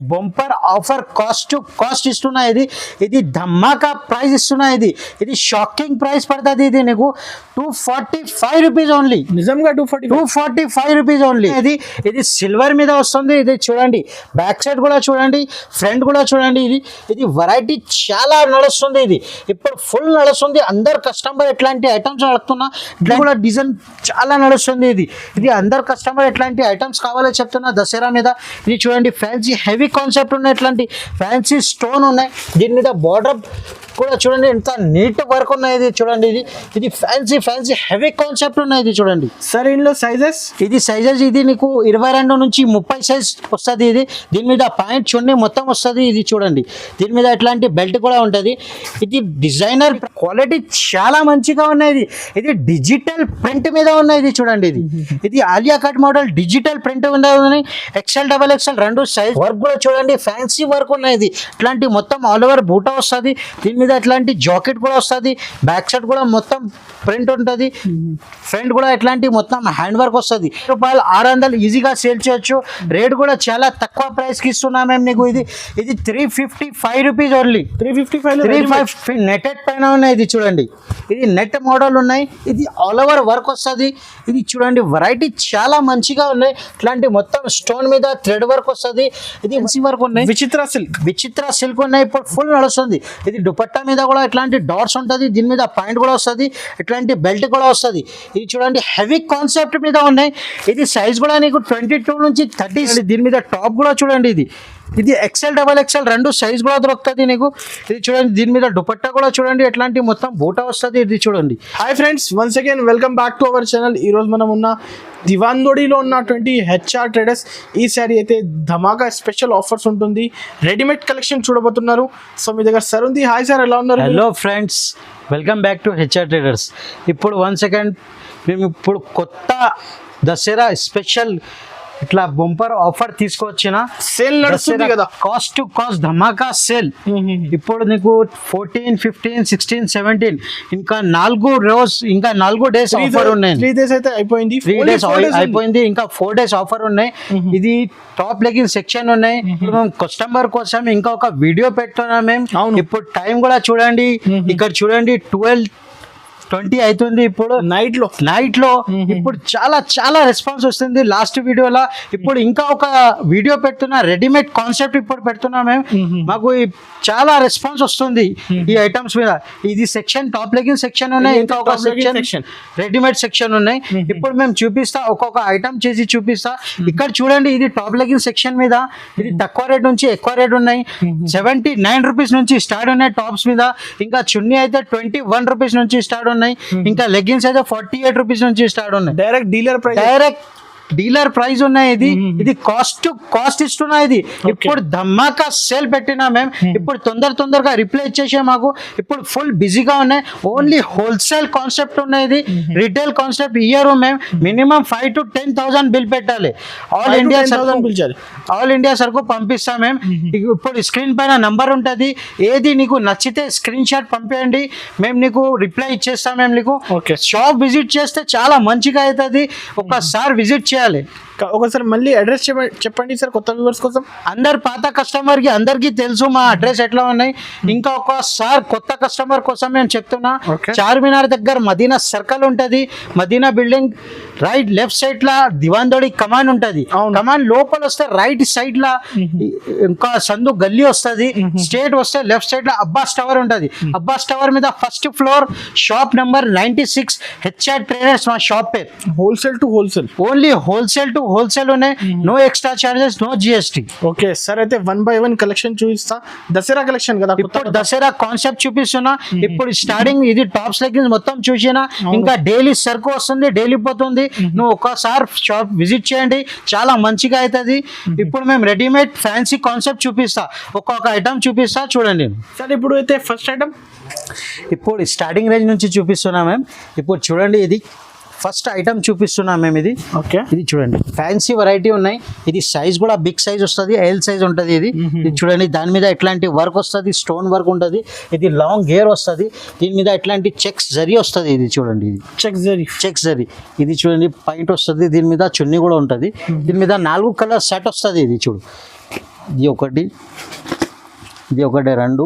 Bumper offer cost cost ఇస్తున్నా ఇది. ఇది ధమాకా ప్రైస్ ఇస్తున్నా ఇది. ఇది షాకింగ్ ప్రైస్ పడుతుంది ఇది నీకు. Two forty five rupees only నిజంగా two forty two forty five rupees only ఇది ఇది సిల్వర్ మీద వస్తుంది. ఇది చూడండి. బ్యాక్ సైడ్ కూడా చూడండి. ఫ్రంట్ కూడా చూడండి. ఇది ఇది వెరైటీ చాలా నడుస్తుంది ఇది. ఇప్పుడు ఫుల్ నడుస్తుంది. అందరు కస్టమర్ ఎట్లాంటి ఐటమ్స్ అడుగుతున్నా ఇట్లా కూడా డిజైన్ చాలా నడుస్తుంది ఇది. ఇది అందరు కస్టమర్ ఎట్లాంటి ఐటమ్స్ కావాలో చెప్తున్నా. దసరా మీద. ఇది చూడండి. ఫ్యాన్సీ హెవీ కాన్సెప్ట్ ఉన్నాయి. ఇట్లాంటి ఫ్యాన్సీ స్టోన్ ఉన్నాయి. దీని మీద బార్డర్ కూడా చూడండి ఎంత నీట్ వర్క్ ఉన్నాయి చూడండి ఇది. ఇది ఫ్యాన్సీ ఫ్యాన్సీ హెవీ కాన్సెప్ట్ ఉన్నాయి చూడండి. సార్ ఇందులో సైజెస్ ఇది సైజెస్ ఇది నీకు ఇరవై రెండు నుంచి ముప్పై సైజ్ వస్తుంది ఇది. దీని మీద పాయింట్ చున్నీ మొత్తం వస్తుంది ఇది చూడండి. దీని మీద ఇట్లాంటి బెల్ట్ కూడా ఉంటుంది. ఇది డిజైనర్ క్వాలిటీ చాలా మంచిగా ఉన్నాయి ఇది డిజిటల్ ప్రింట్ మీద ఉన్నాయి ఇది చూడండి ఇది. ఇది Alia cut model digital print ఉన్నది. ఎక్సెల్ డబల్ ఎక్సెల్ రెండు సైజ్ వర్క్ కూడా చూడండి. ఫ్యాన్సీ వర్క్ ఉన్నాయి ఇది ఇట్లాంటి మొత్తం ఆల్ ఓవర్ బూటా వస్తుంది. దీని మీద ఇట్లాంటి జాకెట్ కూడా వస్తుంది బ్యాక్ సైడ్ కూడా మొత్తం ప్రింట్ ఉంటుంది ఫ్రంట్ కూడా ఇట్లాంటి మొత్తం హ్యాండ్ వర్క్ వస్తుంది. రూపాయలు ఆరు వందలు ఈజీగా సేల్ చేయొచ్చు. రేట్ కూడా చాలా తక్కువ ప్రైస్కి ఇస్తున్నాం మేము నీకు. ఇది ఇది three fifty five rupees only three fifty five three five netted పైన ఉన్నాయి ఇది చూడండి. ఇది నెట్ మోడల్ ఉన్నాయి. ఇది ఆల్ ఓవర్ వర్క్ వస్తుంది. ఇది చూడండి వెరైటీ చాలా మంచిగా ఉన్నాయి. ఇట్లాంటి మొత్తం స్టోన్ మీద థ్రెడ్ వర్క్ వస్తుంది. ఇది మంచి వర్క్ ఉన్నాయి. విచిత్ర సిల్క్ విచిత్ర సిల్క్ ఉన్నాయి. ఇప్పుడు ఫుల్ నడుస్తుంది. ఇది దుపట్టా మీద కూడా ఇట్లాంటి డాట్స్ ఉంటుంది దీని మీద పాయింట్ కూడా వస్తుంది ఇట్లాంటి బెల్ట్ కూడా వస్తుంది. ఇది చూడండి హెవీ కాన్సెప్ట్ మీద ఉన్నాయి. ఇది సైజ్ కూడా నీకు ట్వంటీ టూ నుంచి థర్టీ దీని మీద టాప్ కూడా చూడండి ఇది. ఇది ఎక్సెల్ డబల్ ఎక్సెల్ రెండు సైజ్ కూడా దొరుకుతుంది నీకు. ఇది చూడండి దీని మీద దుపట్టా కూడా చూడండి ఎట్లాంటి మొత్తం బూటా వస్తుంది ఇది చూడండి. Hi friends once again welcome back to our channel ఈ రోజు మనం ఉన్న దివాన్దోడిలో ఉన్నటువంటి హెచ్ఆర్ ట్రేడర్స్ ఈ శారీ అయితే ధమాకా స్పెషల్ ఆఫర్స్ ఉంటుంది. రెడీమేడ్ కలెక్షన్ చూడబోతున్నారు. సో మీ దగ్గర సార్ ఉంది. హాయ్ సార్ ఎలా ఉన్నారు? Hello friends welcome back to HR traders ఇప్పుడు వన్ సెకండ్ మేము ఇప్పుడు కొత్త దసరా స్పెషల్ ఇట్లా బొంపర్ ఆఫర్ తీసుకొచ్చిన సేల్ నడుస్తుంది కదా. కాస్ట్ టు కాస్ట్ ధమాకా సేల్ ఇప్పుడు నీకు ఫోర్టీన్ ఫిఫ్టీన్ సిక్స్టీన్ సెవెంటీన్ ఇంకా నాలుగు రోజు ఇంకా నాలుగు డేస్ ఆఫర్ ఉన్నాయి. త్రీ డేస్ అయితే అయిపోయింది. Three days. అయిపోయింది. ఇంకా ఫోర్ డేస్ ఆఫర్ ఉన్నాయి. ఇది టాప్ లెగిన్ సెక్షన్ ఉన్నాయి. కస్టమర్ కోసం ఇంకా ఒక వీడియో పెడుతున్నాం మేము. అవును. ఇప్పుడు టైం కూడా చూడండి. ఇక్కడ చూడండి ట్వెల్వ్ ట్వంటీ అవుతుంది ఇప్పుడు. నైట్లో నైట్లో ఇప్పుడు చాలా చాలా రెస్పాన్స్ వస్తుంది. లాస్ట్ వీడియోలో ఇప్పుడు ఇంకా ఒక వీడియో పెడుతున్నా రెడీమేడ్ కాన్సెప్ట్ ఇప్పుడు పెడుతున్నా మేము. మాకు చాలా రెస్పాన్స్ వస్తుంది ఈ ఐటమ్స్ మీద. ఇది సెక్షన్ టాప్ లెగిన్ సెక్షన్ ఉన్నాయి ఇంకా ఒక సెక్షన్. రెడీమేడ్ సెక్షన్ ఉన్నాయి. ఇప్పుడు మేము చూపిస్తా ఒక్కొక్క ఐటమ్ చేసి చూపిస్తా. ఇక్కడ చూడండి ఇది టాప్ లెగిన్ సెక్షన్ మీద. ఇది తక్కువ రేట్ నుంచి ఎక్కువ రేట్ ఉన్నాయి. సెవెంటీ నైన్ రూపీస్ నుంచి స్టార్ట్ ఉన్నాయి టాప్స్ మీద. ఇంకా చున్నీ అయితే ట్వంటీ వన్ రూపీస్ నుంచి స్టార్ట్ ఉన్నాయి ఇంకా లెగ్గిన్స్ అయితే ఫార్టీ ఎయిట్ రూపీస్ నుంచి స్టార్ట్ ఉన్నాయి direct dealer price direct dealer price ఉన్నాయి ఇది. ఇది కాస్ట్ కాస్ట్ ఇస్తున్నా ఇది. ఇప్పుడు ధమాకా సేల్ పెట్టినా మేము. ఇప్పుడు తొందర తొందరగా రిప్లై ఇచ్చేసే మాకు. ఇప్పుడు ఫుల్ బిజీగా ఉన్నాయి. ఓన్లీ హోల్సేల్ కాన్సెప్ట్ ఉన్నాయి ఇది. రిటైల్ కాన్సెప్ట్ ఇయర్ మేము. Minimum five to ten thousand bill పెట్టాలి. ఆల్ ఇండియా ఆల్ ఇండియా సరుకు పంపిస్తాం మేము. ఇప్పుడు స్క్రీన్ పైన నంబర్ ఉంటుంది. ఏది నీకు నచ్చితే స్క్రీన్ షాట్ పంపించండి మేము నీకు రిప్లై ఇచ్చేస్తాం మేము నీకు. షాప్ విజిట్ చేస్తే చాలా మంచిగా అవుతుంది. ఒకసారి విజిట్ చేయాలి ఒకసారి మళ్ళీ అడ్రస్ చెప్పండి సార్ కొత్త వ్యూవర్స్ కోసం. అందరు పాత కస్టమర్కి అందరికి తెలుసు మా అడ్రస్ ఎట్లా ఉన్నాయి. ఇంకా ఒకసారి కొత్త కస్టమర్ కోసం నేను చెప్తున్నా. చార్మినార్ దగ్గర మదీనా సర్కిల్ ఉంటది. Madina building right left side లా దివాన్దోడి కమాన్ ఉంటది. కమాన్ లోపల వస్తే రైట్ సైడ్ లా ఇంకా సందు గల్లీ వస్తది. స్ట్రేట్ వస్తే లెఫ్ట్ సైడ్లో అబ్బాస్ టవర్ ఉంటది. అబ్బాస్ టవర్ మీద first floor shop number ninety six HR traders మా షాప్ పేరు. Wholesale to wholesale. Only wholesale to wholesale ఉన్నాయి no extra charges no GST okay sir అయితే వన్ బై వన్ కలెక్షన్ చూపిస్తా. Dasara collection కదా ఇప్పుడు దసరా కాన్సెప్ట్ చూపిస్తున్నా. ఇప్పుడు స్టార్టింగ్ ఇది టాప్స్ లెగ్గిన్స్ మొత్తం చూసినా ఇంకా డైలీ సరుకు వస్తుంది డైలీ పోతుంది. నువ్వు ఒకసారి షాప్ విజిట్ చేయండి చాలా మంచిగా అవుతుంది ఇప్పుడు మేము రెడీమేడ్ ఫ్యాన్సీ కాన్సెప్ట్ చూపిస్తా. ఒక్కొక్క ఐటమ్ చూపిస్తా చూడండి. సార్ ఇప్పుడు అయితే ఫస్ట్ ఐటమ్ ఇప్పుడు స్టార్టింగ్ రేంజ్ నుంచి చూపిస్తున్నా మేము ఇప్పుడు చూడండి ఇది. ఫస్ట్ ఐటమ్ చూపిస్తున్నాం మేము ఇది. ఓకే. ఇది చూడండి. ఫ్యాన్సీ వెరైటీ ఉన్నాయి. ఇది సైజ్ కూడా బిగ్ సైజ్ వస్తుంది ఎల్ సైజ్ ఉంటుంది ఇది. ఇది చూడండి దాని మీద ఎట్లాంటి వర్క్ వస్తుంది స్టోన్ వర్క్ ఉంటుంది. ఇది లాంగ్ హెయిర్ వస్తుంది. దీని మీద ఎట్లాంటి చెక్స్ జరి వస్తుంది ఇది చూడండి ఇది. చెక్ జరీ చెక్స్ జరి ఇది చూడండి పాయింట్ వస్తుంది దీని మీద చున్నీ కూడా ఉంటుంది. దీని మీద నాలుగు కలర్ సెట్ వస్తుంది ఇది చూడు. ఇది ఒకటి ఇది ఒకటి రెండు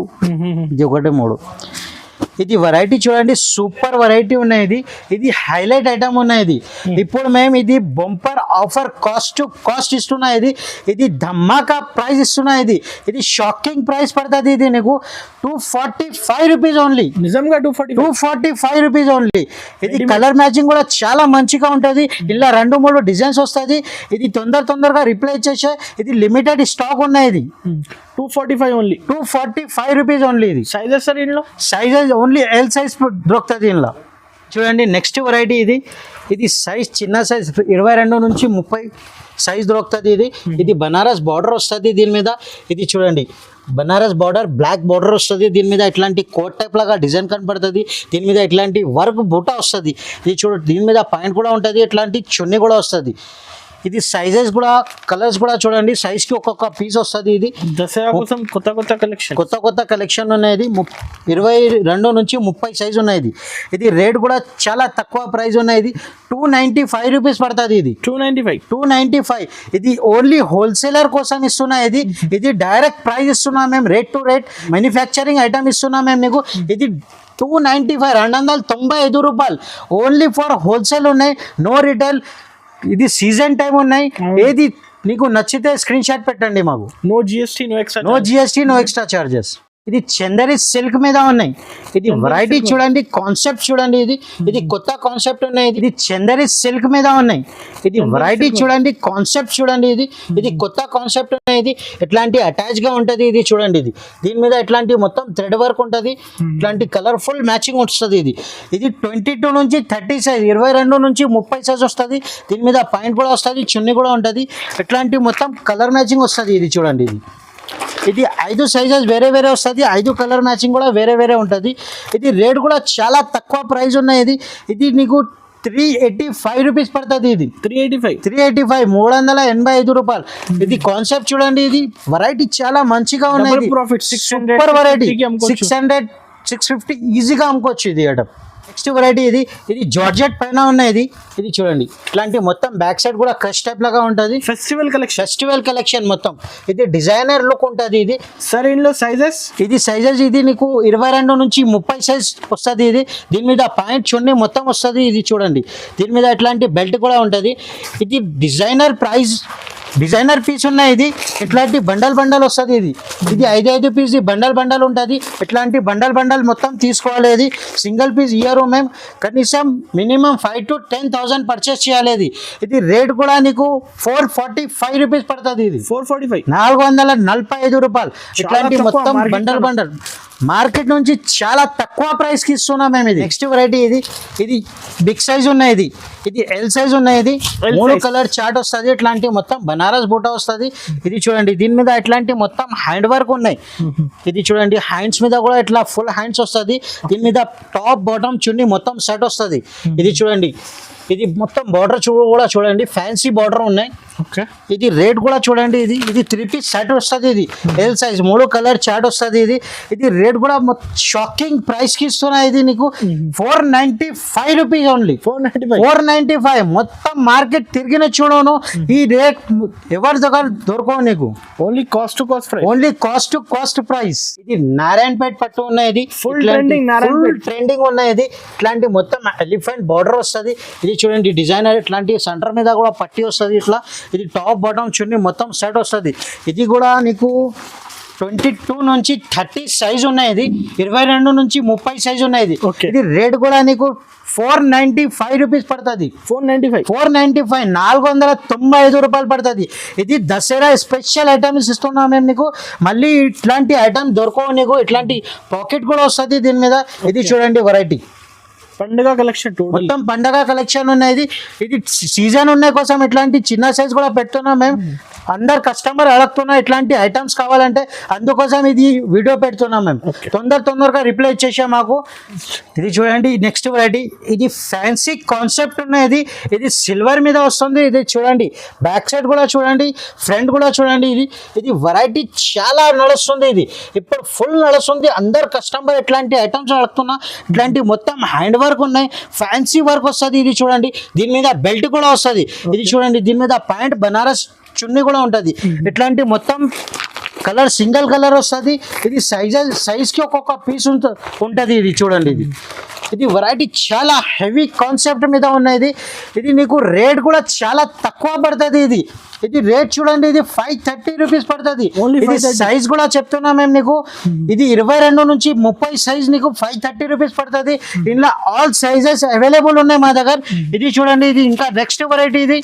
ఇది ఒకటి మూడు. ఇది వెరైటీ చూడండి సూపర్ వెరైటీ ఉన్నాయి ఇది. ఇది హైలైట్ ఐటమ్ ఉన్నాయి ఇది. ఇప్పుడు మేము ఇది బొంపర్ ఆఫర్ కాస్ట్ కాస్ట్ ఇస్తున్నా ఇది. ఇది ధమాకా ప్రైస్ ఇస్తున్నా ఇది. ఇది షాకింగ్ ప్రైస్ పడుతుంది ఇది నీకు. Two forty five rupees only నిజంగా two forty two forty five rupees only ఇది కలర్ మ్యాచింగ్ కూడా చాలా మంచిగా ఉంటుంది. ఇలా రెండు మూడు డిజైన్స్ వస్తుంది ఇది తొందర తొందరగా రిప్లై చేసే ఇది లిమిటెడ్ స్టాక్ ఉన్నాయి ఇది. Two forty five only two forty five rupees only ఇది. సైజెస్ సార్ ఇంట్లో సైజెస్ ఓన్లీ ఎల్ సైజ్ దొరుకుతుంది ఇందులో. చూడండి నెక్స్ట్ వెరైటీ ఇది. ఇది సైజ్ చిన్న సైజ్ ఇరవై రెండు నుంచి ముప్పై సైజ్ దొరుకుతుంది ఇది. ఇది బనారస్ బార్డర్ వస్తుంది దీని మీద. ఇది చూడండి బనారస్ బార్డర్ బ్లాక్ బార్డర్ వస్తుంది దీని మీద. ఇట్లాంటి కోట్ టైప్ లాగా డిజైన్ కనపడుతుంది. దీని మీద ఇట్లాంటి వర్క్ బూట వస్తుంది. ఇది చూడ దీని మీద పాయింట్ కూడా ఉంటుంది. ఇట్లాంటి చున్నీ కూడా వస్తుంది. ఇది సైజెస్ కూడా కలర్స్ కూడా చూడండి. సైజ్కి ఒక్కొక్క పీస్ వస్తుంది ఇది. దసరా కోసం కొత్త కొత్త కలెక్షన్ కొత్త కొత్త కలెక్షన్ ఉన్నది. ముప్- ఇరవై రెండు నుంచి ముప్పై సైజ్ ఉన్నది. ఇది రేట్ కూడా చాలా తక్కువ ప్రైస్ ఉన్నది. టూ నైంటీ ఫైవ్ రూపీస్ పడుతుంది ఇది. Two ninety five two ninety five ఇది ఓన్లీ హోల్సేలర్ కోసం ఇస్తున్నా ఇది. ఇది డైరెక్ట్ ప్రైస్ ఇస్తున్నాం మేము rate to rate manufacturing item ఇస్తున్నాం మేము నీకు ఇది టూ నైంటీ ఫైవ్ రెండు వందల తొంభై ఐదు రూపాయలు. ఓన్లీ ఫర్ హోల్సేల్ ఉన్నాయి. నో రిటైల్ ఇది సీజన్ టైం ఉన్నాయి. ఏది నీకు నచ్చితే స్క్రీన్ షాట్ పెట్టండి మాకు. No GST no extra no GST no extra charges ఇది చందరి సిల్క్ మీద ఉన్నాయి. ఇది వెరైటీ చూడండి కాన్సెప్ట్ చూడండి ఇది. ఇది కొత్త కాన్సెప్ట్ ఉన్నాయి. ఇది చందరి సిల్క్ మీద ఉన్నాయి. ఇది వెరైటీ చూడండి కాన్సెప్ట్ చూడండి ఇది. ఇది కొత్త కాన్సెప్ట్ ఉన్నాయి ఇది. ఎట్లాంటి అటాచ్గా ఉంటది ఇది చూడండి ఇది. దీని మీద ఎట్లాంటి మొత్తం థ్రెడ్ వర్క్ ఉంటది. ఇట్లాంటి కలర్ఫుల్ మ్యాచింగ్ వస్తుంది ఇది. ఇది ట్వంటీ టూ నుంచి థర్టీ సైజ్ ఇరవై రెండు నుంచి ముప్పై సైజ్ వస్తుంది. దీని మీద పాయింట్ కూడా వస్తుంది చున్నీ కూడా ఉంటుంది. ఇట్లాంటి మొత్తం కలర్ మ్యాచింగ్ వస్తుంది ఇది చూడండి ఇది. ఇది ఐదు సైజెస్ వేరే వేరే వస్తుంది. ఐదు కలర్ మ్యాచింగ్ కూడా వేరే వేరే ఉంటుంది. ఇది రేట్ కూడా చాలా తక్కువ ప్రైస్ ఉన్నాయి. ఇది ఇది నీకు త్రీ ఎయిటీ ఫైవ్ రూపీస్ పడుతుంది ఇది. Three eighty five three eighty five మూడు వందల ఎనభై ఐదు రూపాయలు. ఇది కాన్సెప్ట్ చూడండి ఇది. వెరైటీ చాలా మంచిగా ఉన్నాయి 600, సూపర్ వెరైటీ 650 కి అమ్ముకోవచ్చు. సిక్స్ హండ్రెడ్ సిక్స్ ఫిఫ్టీ ఈజీగా అమ్ముకోవచ్చు ఇది ఐటమ్ నెక్స్ట్ వెరైటీ ఇది. ఇది జార్జెట్ పైన ఉన్నాయి ఇది. ఇది చూడండి. ఇట్లాంటి మొత్తం బ్యాక్ సైడ్ కూడా క్రష్ టైప్ లాగా ఉంటుంది. ఫెస్టివల్ కలెక్షన్ ఫెస్టివల్ కలెక్షన్ మొత్తం. ఇది డిజైనర్ లుక్ ఉంటుంది ఇది. సార్ ఇంట్లో సైజెస్ ఇది సైజెస్ ఇది నీకు ఇరవై రెండు నుంచి ముప్పై సైజ్ వస్తుంది ఇది. దీని మీద పాయింట్ చున్నీ మొత్తం వస్తుంది ఇది చూడండి. దీని మీద ఇట్లాంటి బెల్ట్ కూడా ఉంటుంది. ఇది డిజైనర్ ప్రైస్ డిజైనర్ పీస్ ఉన్నాయి ఇది. ఇట్లాంటి బండల్ బండల్ వస్తుంది ఇది. ఇది ఐదు ఐదు పీస్ బండల్ బండల్ ఉంటుంది. ఇట్లాంటి బండల్ బండల్ మొత్తం తీసుకోవాలి ఇది. సింగిల్ పీస్ ఇయర్ మేము కనీసం minimum five to ten thousand purchase చేయాలి ఇది. ఇది రేట్ కూడా నీకు ఫోర్ ఫార్టీ ఫైవ్ రూపీస్ పడుతుంది ఇది. ఫోర్ ఫార్టీ ఫైవ్ నాలుగు వందల నలభై ఐదు రూపాయలు. ఇట్లాంటి మొత్తం బండల్. బండల్. మార్కెట్ నుంచి చాలా తక్కువ ప్రైస్కి ఇస్తున్నాం మేము ఇది. నెక్స్ట్ వెరైటీ ఇది. ఇది బిగ్ సైజ్ ఉన్నాయి ఇది. ఇది ఎల్ సైజ్ ఉన్నాయి ఇది. మూడు. కలర్ చార్ట్ వస్తుంది. ఇట్లాంటి మొత్తం బనారస్ బూట వస్తుంది. ఇది చూడండి దీని మీద ఇట్లాంటి మొత్తం హ్యాండ్ వర్క్ ఉన్నాయి. ఇది చూడండి హ్యాండ్స్ మీద కూడా ఇట్లా ఫుల్ హ్యాండ్స్ వస్తుంది. దీని మీద టాప్ బాటమ్ చున్నీ మొత్తం సెట్ వస్తుంది. ఇది చూడండి ఇది మొత్తం బార్డర్ చూ కూడా చూడండి. ఫ్యాన్సీ బార్డర్ ఉన్నాయి. ఓకే ఇది రేట్ కూడా చూడండి. ఇది ఇది త్రీ పీస్ సెట్ వస్తుంది ఇది. ఎల్ సైజ్ మూడు కలర్ చాట్ వస్తుంది ఇది. ఇది రేట్ కూడా షాకింగ్ ప్రైస్కి ఇస్తున్నా ఇది నీకు. Four ninety five rupees only four ninety five four ninety five మొత్తం మార్కెట్ తిరిగిన చూడను. ఈ రేట్ ఎవరి దగ్గర దొరకవు నీకు? Only cost to cost price only cost to cost price ఇది నారాయణపేట పట్టు ఉన్నాయి Full trending నారాయణపేట్. ట్రెండింగ్ ఉన్నాయి ఇది. ఇట్లాంటి మొత్తం ఎలిఫెంట్ బార్డర్ వస్తుంది. ఇది చూడండి డిజైనర్ ఇట్లాంటి సెంటర్ మీద కూడా పట్టి వస్తుంది ఇట్లా. ఇది టాప్ బాటమ్ చున్నీ మొత్తం సెట్ వస్తుంది. ఇది కూడా నీకు ట్వంటీ టూ నుంచి థర్టీ సైజ్ ఉన్నాయి ఇది. ఇరవై రెండు నుంచి ముప్పై సైజ్ ఉన్నాయి ఇది. ఇది రేట్ కూడా నీకు ఫోర్ నైంటీ ఫైవ్ రూపీస్ పడుతుంది. Four ninety five. Four ninety five నాలుగు వందల తొంభై ఐదు రూపాయలు పడుతుంది. ఇది దసరా స్పెషల్ ఐటమ్స్ ఇస్తున్నాం మేము నీకు. మళ్ళీ ఇట్లాంటి ఐటమ్ దొరకవు నీకు. ఇట్లాంటి పాకెట్ కూడా వస్తుంది దీని మీద. ఇది చూడండి వెరైటీ పండుగ కలెక్షన్ మొత్తం పండగ కలెక్షన్ ఉన్నాయి ఇది సీజన్ ఉన్నాయి కోసం ఇట్లాంటి చిన్న సైజ్ కూడా పెడుతున్నాం మేము. అందరు కస్టమర్ అడుగుతున్నా ఇట్లాంటి ఐటమ్స్ కావాలంటే అందుకోసం ఇది వీడియో పెడుతున్నాం మేము. తొందర తొందరగా రిప్లై ఇచ్చేసా మాకు. ఇది చూడండి నెక్స్ట్ వెరైటీ ఇది ఫ్యాన్సీ కాన్సెప్ట్ ఉన్నది. ఇది సిల్వర్ మీద వస్తుంది. ఇది చూడండి బ్యాక్ సైడ్ కూడా చూడండి ఫ్రంట్ కూడా చూడండి. ఇది ఇది వెరైటీ చాలా నడుస్తుంది ఇది. ఇప్పుడు ఫుల్ నడుస్తుంది. అందరు కస్టమర్ ఇట్లాంటి ఐటమ్స్ అడుగుతున్నా. ఇట్లాంటి మొత్తం హ్యాండ్ వర్క్ ఉన్నాయి. ఫ్యాన్సీ వర్క్ వస్తుంది ఇది చూడండి. దీని మీద బెల్ట్ కూడా వస్తుంది. ఇది చూడండి దీని మీద ప్యాంట్ బనారస్ చున్నీ కూడా ఉంటుంది. ఇట్లాంటి మొత్తం కలర్ సింగిల్ కలర్ వస్తుంది. ఇది సైజ్ సైజ్కి ఒక్కొక్క పీస్ ఉంటుంది ఇది చూడండి ఇది. ఇది వెరైటీ చాలా హెవీ కాన్సెప్ట్ మీద ఉన్నది. ఇది నీకు రేట్ కూడా చాలా తక్కువ పడుతుంది ఇది. ఇది రేట్ చూడండి ఇది ఫైవ్ థర్టీ రూపీస్ పడుతుంది. ఇది 530. సైజ్ కూడా చెప్తున్నా మేము నీకు. ఇది ఇరవై రెండు నుంచి ముప్పై సైజ్ నీకు ఫైవ్ థర్టీ రూపీస్ పడుతుంది. ఇందులో ఆల్ సైజెస్ అవైలబుల్ ఉన్నాయి మా దగ్గర. ఇది చూడండి ఇది ఇంకా నెక్స్ట్ వెరైటీ ఇది.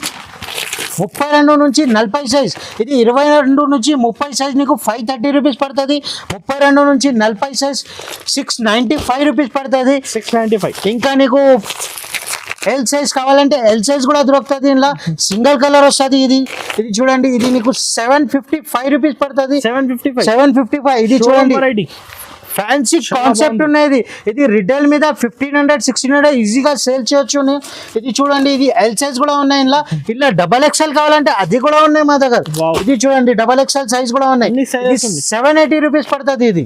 ముప్పై రెండు నుంచి నలభై సైజ్ ఇది ఇరవై రెండు నుంచి ముప్పై సైజ్ నీకు ఫైవ్ థర్టీ రూపీస్ పడుతుంది. ముప్పై రెండు నుంచి నలభై size six ninety five rupees పడుతుంది. సిక్స్ నైంటీ ఫైవ్ ఇంకా నీకు ఎల్ సైజ్ కావాలంటే ఎల్ సైజ్ కూడా దొరుకుతుంది ఇందులో. సింగిల్ కలర్ వస్తుంది ఇది. ఇది చూడండి ఇది నీకు సెవెన్ ఫిఫ్టీ ఫైవ్ రూపీస్ పడుతుంది seven fifty five seven fifty five ఇది చూడండి ఫ్యాన్సీ కాన్సెప్ట్. ఉన్నది. ఇది రిటైల్ మీద ఫిఫ్టీన్ హండ్రెడ్ సిక్స్టీన్ హండ్రెడ్ ఈజీగా సేల్ చేయొచ్చు. ఇది చూడండి ఇది ఎల్ సైజ్ కూడా ఉన్నాయి ఇలా ఇలా డబల్ ఎక్స్ఎల్ కావాలంటే అది కూడా ఉన్నాయి మా దగ్గర. ఇది చూడండి డబల్ ఎక్స్ఎల్ సైజ్ కూడా ఉన్నాయి. సెవెన్ ఎయిటీ రూపీస్ పడుతుంది ఇది.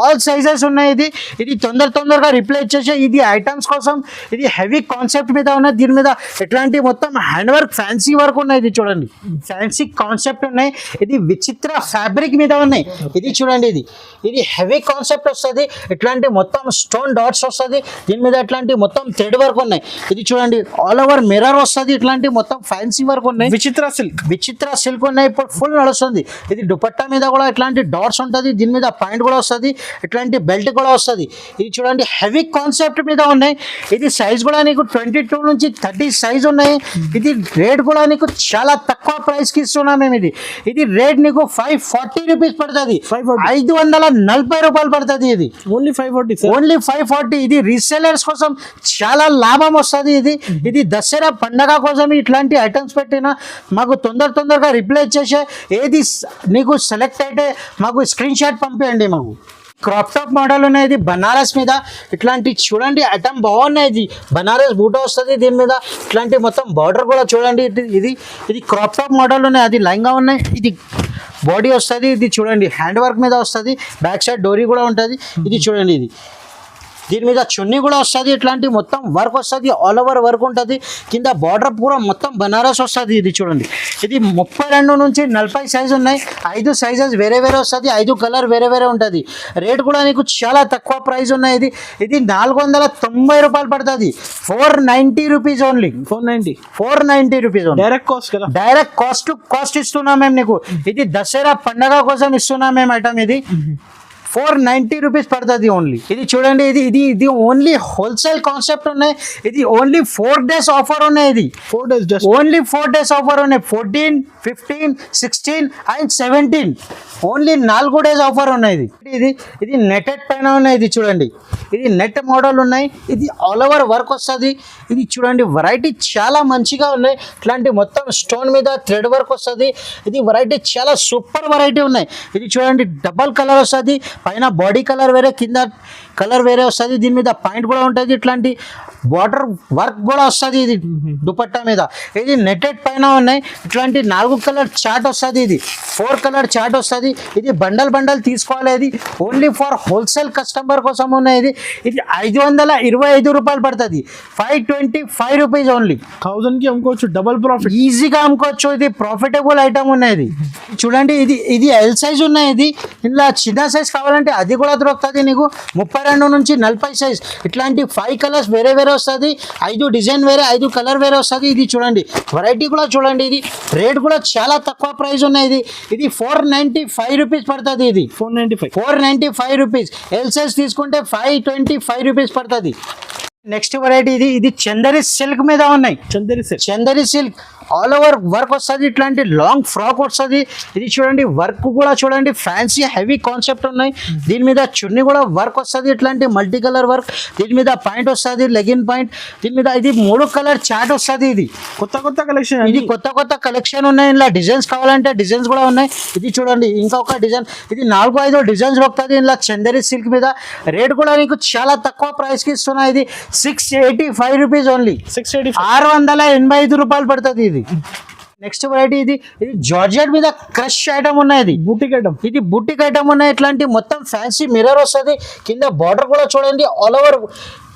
ఆల్ సైజెస్ ఉన్నాయి ఇది. ఇది తొందర తొందరగా రిప్లేస్ చేసే ఇది ఐటమ్స్ కోసం. ఇది హెవీ కాన్సెప్ట్ మీద ఉన్నది దీని మీద ఎట్లాంటి మొత్తం హ్యాండ్ వర్క్ ఫ్యాన్సీ వర్క్ ఉన్నాయి ఇది చూడండి. ఫ్యాన్సీ కాన్సెప్ట్ ఉన్నాయి. ఇది విచిత్ర ఫ్యాబ్రిక్ మీద ఉన్నాయి. ఇది చూడండి ఇది. ఇది హెవీ కాన్సెప్ట్ వస్తుంది. ఇట్లాంటి మొత్తం స్టోన్ డాట్స్ వస్తుంది. దీని మీద ఇట్లాంటి మొత్తం థ్రెడ్ వర్క్ ఉన్నాయి. ఇది చూడండి ఆల్ ఓవర్ మిర్రర్ వస్తుంది. ఇట్లాంటి మొత్తం ఫ్యాన్సీ వర్క్ ఉన్నాయి. విచిత్ర సిల్క్ విచిత్ర సిల్క్ ఉన్నాయి. ఇప్పుడు ఫుల్ నడుస్తుంది. ఇది దుపట్టా మీద కూడా ఇట్లాంటి డాట్స్ ఉంటుంది. దీని మీద పాయింట్ కూడా వస్తుంది. ఇట్లాంటి బెల్ట్ కూడా వస్తుంది. ఇది చూడండి హెవీ కాన్సెప్ట్ మీద ఉన్నాయి. ఇది సైజ్ కూడా నీకు ట్వంటీ టూ నుంచి థర్టీ సైజ్ ఉన్నాయి. ఇది రేట్ కూడా నీకు చాలా తక్కువ ప్రైస్కి ఇస్తున్నాం మేము ఇది. ఇది రేట్ నీకు ఫైవ్ ఫార్టీ రూపీస్ పడుతుంది. 540. ఐదు వందల నలభై రూపాయలు పడుతుంది. ఇది? Only five forty only five forty ఇది రీసెలర్స్ కోసం చాలా లాభం వస్తుంది ఇది. ఇది దసరా పండగ కోసం ఇట్లాంటి ఐటమ్స్ పెట్టినా మాకు తొందర తొందరగా రిప్లేస్ చేసే ఏది నీకు సెలెక్ట్ అయితే మాకు స్క్రీన్ షాట్ పంపించండి మాకు. క్రాప్ టాప్ మోడల్ ఉన్నది బనారస్ మీద ఇట్లాంటి చూడండి ఐటమ్ బాగున్నాయి ఇది. బనారస్ బూట వస్తుంది దీని మీద. ఇట్లాంటి మొత్తం బార్డర్ కూడా చూడండి ఇది ఇది క్రాప్ టాప్ మోడల్ ఉన్నాయి అది లైన్గా ఉన్నాయి. ఇది బాడీ వస్తుంది ఇది చూడండి. హ్యాండ్ వర్క్ మీద వస్తుంది. బ్యాక్ సైడ్ డోరీ కూడా ఉంటుంది. ఇది చూడండి ఇది. దీని మీద చున్నీ కూడా వస్తుంది. ఇట్లాంటి మొత్తం వర్క్ వస్తుంది. ఆల్ ఓవర్ వర్క్ ఉంటుంది. కింద బార్డర్ పూరా మొత్తం బనారస్ వస్తుంది ఇది చూడండి. ఇది ముప్పై రెండు నుంచి నలభై సైజ్ ఉన్నాయి. ఐదు సైజెస్ వేరే వేరే వస్తుంది. ఐదు కలర్ వేరే వేరే ఉంటుంది. రేట్ కూడా నీకు చాలా తక్కువ ప్రైస్ ఉన్నాయి ఇది. ఇది నాలుగు వందల తొంభై రూపాయలు పడుతుంది. Four ninety rupees only four ninety four ninety rupees only direct cost కదా? డైరెక్ట్ కాస్ట్ టు కాస్ట్ ఇస్తున్నాం మేము నీకు. ఇది దసరా పండగ కోసం ఇస్తున్నాం మేము ఐటమ్ ఇది. ఫోర్ నైంటీ రూపీస్ పడుతుంది ఓన్లీ ఇది చూడండి ఇది ఇది ఇది ఓన్లీ హోల్సేల్ కాన్సెప్ట్ ఉన్నాయి. ఇది ఓన్లీ ఫోర్ డేస్ ఆఫర్ ఉన్నాయి ఇది. Four days just only four days offer ఉన్నాయి. Fourteen fifteen sixteen and seventeen only నాలుగు డేస్ ఆఫర్ ఉన్నాయి ఇది. ఇది ఇది నెటెడ్ పైన ఉన్నాయి ఇది చూడండి. ఇది నెట్ మోడల్ ఉన్నాయి. ఇది ఆల్ ఓవర్ వర్క్ వస్తుంది. ఇది చూడండి వెరైటీ చాలా మంచిగా ఉన్నాయి. ఇట్లాంటి మొత్తం స్టోన్ మీద థ్రెడ్ వర్క్ వస్తుంది. ఇది వెరైటీ చాలా సూపర్ వెరైటీ ఉన్నాయి. ఇది చూడండి డబల్ కలర్ వస్తుంది. పైన బాడీ కలర్ వేరే కింద కలర్ వేరే వస్తుంది. దీని మీద పాయింట్ కూడా ఉంటుంది ఇట్లాంటి బార్డర్ వర్క్ కూడా వస్తుంది ఇది దుపట్టా మీద. ఇది నెట్టెడ్ పైన ఉన్నాయి. ఇట్లాంటి నాలుగు కలర్ చార్ట్ వస్తుంది ఇది. ఫోర్ కలర్ చార్ట్ వస్తుంది. ఇది బండల్ బండల్ తీసుకోవాలి ఇది ఓన్లీ ఫర్ హోల్సేల్ కస్టమర్ కోసం ఉన్నాయి ఇది. ఇది ఐదు వందల ఇరవై ఐదు రూపాయలు పడుతుంది. Five twenty five rupees only థౌసండ్కి అమ్ముకోవచ్చు. డబల్ ప్రాఫిట్ ఈజీగా అమ్ముకోవచ్చు. ఇది ప్రాఫిటబుల్ ఐటమ్ ఉన్నాయి ఇది. చూడండి ఇది ఇది ఎల్ సైజ్ ఉన్నాయి ఇది. ఇలా చిన్న సైజ్ కావాలంటే అది కూడా దొరుకుతుంది నీకు. ముప్పై రెండు నుంచి నలభై సైజ్ ఇట్లాంటి ఫైవ్ కలర్స్ వేరే వేరే వస్తుంది. ఐదు డిజైన్ వేరే ఐదు కలర్ వేరే వస్తుంది. ఇది చూడండి. వెరైటీ కూడా చూడండి ఇది. రేట్ కూడా చాలా తక్కువ ప్రైస్ ఉన్నాయి ఇది. ఇది ఫోర్ నైంటీ ఫైవ్ రూపీస్ పడుతుంది ఇది. Four ninety five four ninety five rupees L size తీసుకుంటే ఫైవ్ ట్వంటీ ఫైవ్ రూపీస్ పడుతుంది. నెక్స్ట్ వెరైటీ ఇది ఇది చందరి సిల్క్ మీద ఉన్నాయి. Chanderi set Chanderi silk all over work వస్తుంది ఇట్లాంటి లాంగ్ ఫ్రాక్ వస్తుంది. ఇది చూడండి వర్క్ కూడా చూడండి ఫ్యాన్సీ హెవీ కాన్సెప్ట్ ఉన్నాయి. దీని మీద చున్నీ కూడా వర్క్ వస్తుంది ఇట్లాంటి మల్టీ కలర్ వర్క్ దీని మీద పాయింట్ వస్తుంది లెగిన్ పాయింట్ దీని మీద ఇది మూడు కలర్ చాట్ వస్తుంది ఇది. కొత్త కొత్త కలెక్షన్ ఇది కొత్త కొత్త కలెక్షన్ ఉన్నాయి. ఇలా డిజైన్స్ కావాలంటే డిజైన్స్ కూడా ఉన్నాయి. ఇది చూడండి ఇంకొక డిజైన్ ఇది నాలుగు ఐదు డిజైన్స్ దొరుకుతుంది ఇలా చందరి సిల్క్ మీద. రేట్ కూడా నీకు చాలా తక్కువ ప్రైస్కి ఇస్తున్నాయి ఇది. Six eighty five rupees only six eighty ఆరు వందల ఎనభై ఐదు రూపాయలు పడుతుంది ఇది. నెక్స్ట్ వెరైటీ ఇది. ఇది జార్జెట్ మీద క్రష్ ఐటమ్ ఉన్నాయి ఇది. బూటిక్ ఐటమ్ ఇది బుట్టిక్ ఐటమ్ ఉన్నాయి. ఇట్లాంటి మొత్తం ఫ్యాన్సీ మిర్రర్ వస్తుంది. కింద బార్డర్ కూడా చూడండి. ఆల్ ఓవర్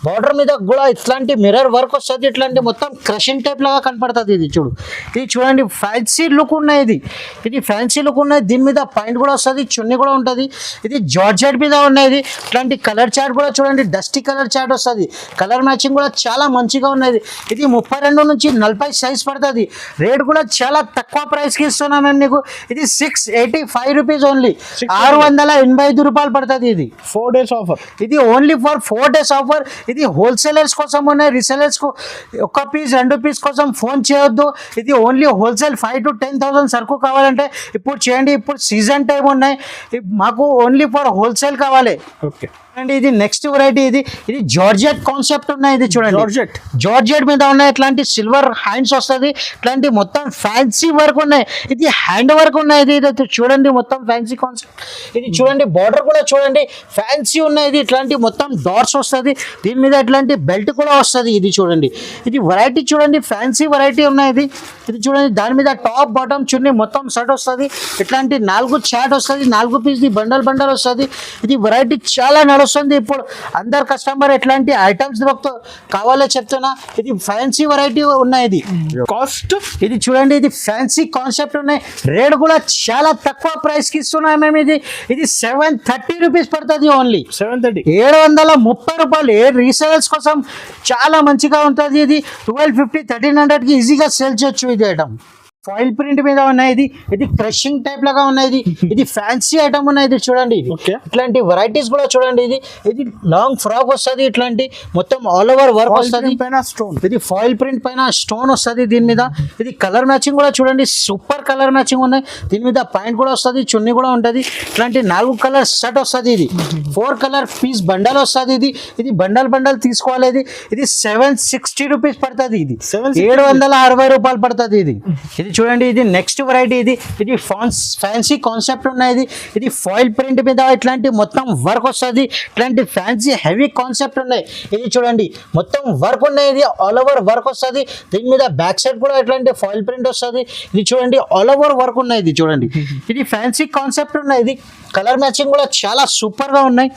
బార్డర్ మీద కూడా ఇట్లాంటి మిర్రర్ వర్క్ వస్తుంది. ఇట్లాంటి మొత్తం క్రషింగ్ టైప్ లాగా కనపడుతుంది ఇది చూడు. ఇది చూడండి ఫ్యాన్సీ లుక్ ఉన్నాయి ఇది. ఇది ఫ్యాన్సీ లుక్ ఉన్నది దీని మీద పాయింట్ కూడా వస్తుంది చున్నీ కూడా ఉంటుంది. ఇది జార్జెట్ మీద ఉన్నది ఇట్లాంటి కలర్ చార్ట్ కూడా చూడండి డస్టీ కలర్ చార్ట్ వస్తుంది. కలర్ మ్యాచింగ్ కూడా చాలా మంచిగా ఉన్నది. ఇది ముప్పై రెండు నుంచి నలభై సైజ్ పడుతుంది. రేట్ కూడా చాలా తక్కువ ప్రైస్కి ఇస్తున్నాం మేము నీకు. ఇది six eighty five rupees only ఆరు వందల ఎనభై ఐదు రూపాయలు పడుతుంది ఇది. ఫోర్ డేస్ ఆఫర్ ఇది only for four days offer ఇది హోల్సేలర్స్ కోసం ఉన్నాయి రీసెలర్స్ ఒక పీస్ రెండు పీస్ కోసం ఫోన్ చేయొద్దు. ఇది only wholesale five to ten thousand సరుకు కావాలంటే ఇప్పుడు చేయండి. ఇప్పుడు సీజన్ టైం ఉన్నాయి. ఇ- మాకు ఓన్లీ ఫర్ హోల్సేల్ కావాలి. ఓకే అండి ఇది నెక్స్ట్ వెరైటీ ఇది. ఇది జార్జెట్ కాన్సెప్ట్ ఉన్నాయి ఇది చూడండి. జార్జెట్ జార్జెట్ మీద ఉన్నాయి ఇట్లాంటి సిల్వర్ హ్యాండ్స్ వస్తుంది ఇట్లాంటి మొత్తం ఫ్యాన్సీ వర్క్ ఉన్నాయి. ఇది హ్యాండ్ వర్క్ ఉన్నాయి ఇది ఇది చూడండి మొత్తం ఫ్యాన్సీ కాన్సెప్ట్ ఇది చూడండి బార్డర్ కూడా చూడండి ఫ్యాన్సీ ఉన్నాయి ఇది ఇట్లాంటి మొత్తం డాట్స్ వస్తుంది. దీని మీద ఇట్లాంటి బెల్ట్ కూడా వస్తుంది ఇది చూడండి. ఇది వెరైటీ చూడండి ఫ్యాన్సీ వెరైటీ ఉన్నాయి ఇది. ఇది చూడండి దాని మీద టాప్ బాటమ్ చున్నీ మొత్తం షర్ట్ వస్తుంది. ఇట్లాంటి నాలుగు చాట్ వస్తుంది నాలుగు పీస్ ది బండల్ బండల్ వస్తుంది. ఇది వెరైటీ చాలా నడుస్తుంది. ఇప్పుడు. అందరు కస్టమర్ ఎట్లాంటి ఐటమ్స్ కావాలో చెప్తున్నా. ఇది ఫ్యాన్సీ వెరైటీ ఉన్నాయి ఇది. కాస్ట్ ఇది చూడండి ఇది ఫ్యాన్సీ కాన్సెప్ట్ ఉన్నాయి. రేట్ కూడా చాలా తక్కువ ప్రైస్కి ఇస్తున్నాం మేము ఇది. ఇది సెవెన్ థర్టీ రూపీస్ పడుతుంది ఓన్లీ సెవెన్ థర్టీ ఏడు వందల ముప్పై రూపాయలు. ఏ రీసేల్స్ కోసం చాలా మంచిగా ఉంటుంది ఇది. ట్వెల్వ్ ఫిఫ్టీ థర్టీన్ హండ్రెడ్కి ఈజీగా సేల్ చేయొచ్చు ఇది ఐటమ్ ఫాయిల్ ప్రింట్ మీద ఉన్నాయి. ఇది ఇది క్రషింగ్ టైప్ లాగా ఉన్నాయి. ఇది ఫ్యాన్సీ ఐటమ్ ఉన్నాయి. ఇది చూడండి. ఇది. ఇట్లాంటి వెరైటీస్ కూడా చూడండి. ఇది ఇది లాంగ్ ఫ్రాక్ వస్తుంది ఇట్లాంటి. మొత్తం ఆల్ ఓవర్ వర్క్ వస్తుంది. పైన స్టోన్ ఇది ఫాయిల్ ప్రింట్ పైన స్టోన్ వస్తుంది దీని మీద. ఇది కలర్ మ్యాచింగ్ కూడా చూడండి. సూపర్ కలర్ మ్యాచింగ్ ఉన్నాయి. దీని మీద పాయింట్ కూడా వస్తుంది చున్నీ కూడా ఉంటుంది. ఇట్లాంటి నాలుగు కలర్ షర్ట్ వస్తుంది ఇది. ఫోర్ కలర్ పీస్ బండల్ వస్తుంది ఇది. ఇది బండల్ బండల్ తీసుకోవాలి ఇది. ఇది సెవెన్ సిక్స్టీ రూపీస్ పడుతుంది ఇది. 760 ఏడు వందల అరవై రూపాయలు పడుతుంది ఇది. ఇది చూడండి ఇది నెక్స్ట్ వెరైటీ ఇది ఇది ఫాన్స్ ఫ్యాన్సీ కాన్సెప్ట్ ఉన్నాయి ఇది. ఇది ఫాయిల్ ప్రింట్ మీద ఇట్లాంటి మొత్తం వర్క్ వస్తుంది. ఇట్లాంటి ఫ్యాన్సీ హెవీ కాన్సెప్ట్ ఉన్నాయి. ఇది చూడండి మొత్తం వర్క్ ఉన్నాయి. ఇది ఆల్ ఓవర్ వర్క్ వస్తుంది. దీని మీద బ్యాక్ సైడ్ కూడా ఇట్లాంటి ఫాయిల్ ప్రింట్ వస్తుంది. ఇది చూడండి ఆల్ ఓవర్ వర్క్ ఉన్నాయి ఇది చూడండి. ఇది ఫ్యాన్సీ కాన్సెప్ట్ ఉన్నాయి. ఇది కలర్ మ్యాచింగ్ కూడా చాలా సూపర్గా ఉన్నాయి.